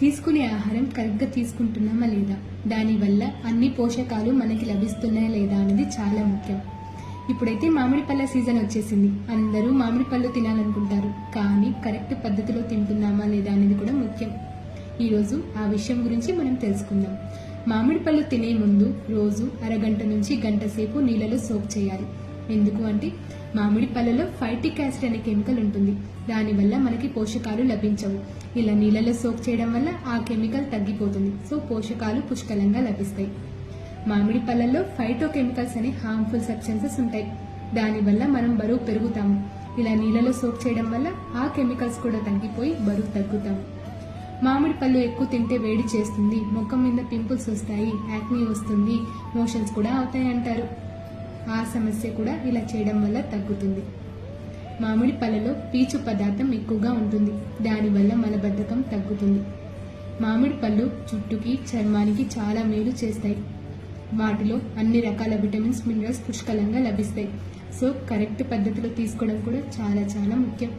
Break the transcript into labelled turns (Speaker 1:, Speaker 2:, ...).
Speaker 1: తీసుకునే ఆహారం కరెక్ట్గా తీసుకుంటున్నామా లేదా? దానివల్ల అన్ని పోషకాలు మనకి లభిస్తున్నాయా లేదా అనేది చాలా ముఖ్యం. ఇప్పుడైతే మామిడి పళ్ళ సీజన్ వచ్చేసింది. అందరూ మామిడి పళ్ళు తినాలనుకుంటారు. కానీ కరెక్ట్ పద్ధతిలో తింటున్నామా లేదా అనేది కూడా ముఖ్యం. ఈరోజు ఆ విషయం గురించి మనం తెలుసుకుందాం. మామిడి పళ్ళు తినే ముందు రోజు అరగంట నుంచి గంట సేపు నీళ్ళలో సోక్ చేయాలి. ఎందుకు అంటే మామిడి పళ్ళలో ఫైటిక్ యాసిడ్ అనే కెమికల్ ఉంటుంది. దానివల్ల మనకి పోషకాలు లభించవు. ఇలా నీళ్ళలో సోక్ చేయడం వల్ల ఆ కెమికల్ తగ్గిపోతుంది. సో పోషకాలు పుష్కలంగా లభిస్తాయి. మామిడి పళ్ళల్లో ఫైటో కెమికల్స్ అనే హార్మ్ఫుల్ సబ్స్టెన్సెస్ ఉంటాయి. దానివల్ల మనం బరువు పెరుగుతాము. ఇలా నీళ్ళలో సోక్ చేయడం వల్ల ఆ కెమికల్స్ కూడా తగ్గిపోయి బరువు తగ్గుతాము. మామిడి పళ్ళు ఎక్కువ తింటే వేడి చేస్తుంది. ముఖం మీద పింపుల్స్ వస్తాయి. యాక్నీ వస్తుంది. మోషన్స్ కూడా అవుతాయి అంటారు ఆ సమస్య కూడా ఇలా చేయడం వల్ల తగ్గుతుంది. మామిడి పళ్ళలో పీచు పదార్థం ఎక్కువగా ఉంటుంది. దానివల్ల మలబద్ధకం తగ్గుతుంది. మామిడి పళ్ళు జుట్టుకి చర్మానికి చాలా మేలు చేస్తాయి. వాటిలో అన్ని రకాల విటమిన్స్ మినరల్స్ పుష్కలంగా లభిస్తాయి. సో కరెక్ట్ పద్ధతిలో తీసుకోవడం కూడా చాలా చాలా ముఖ్యం.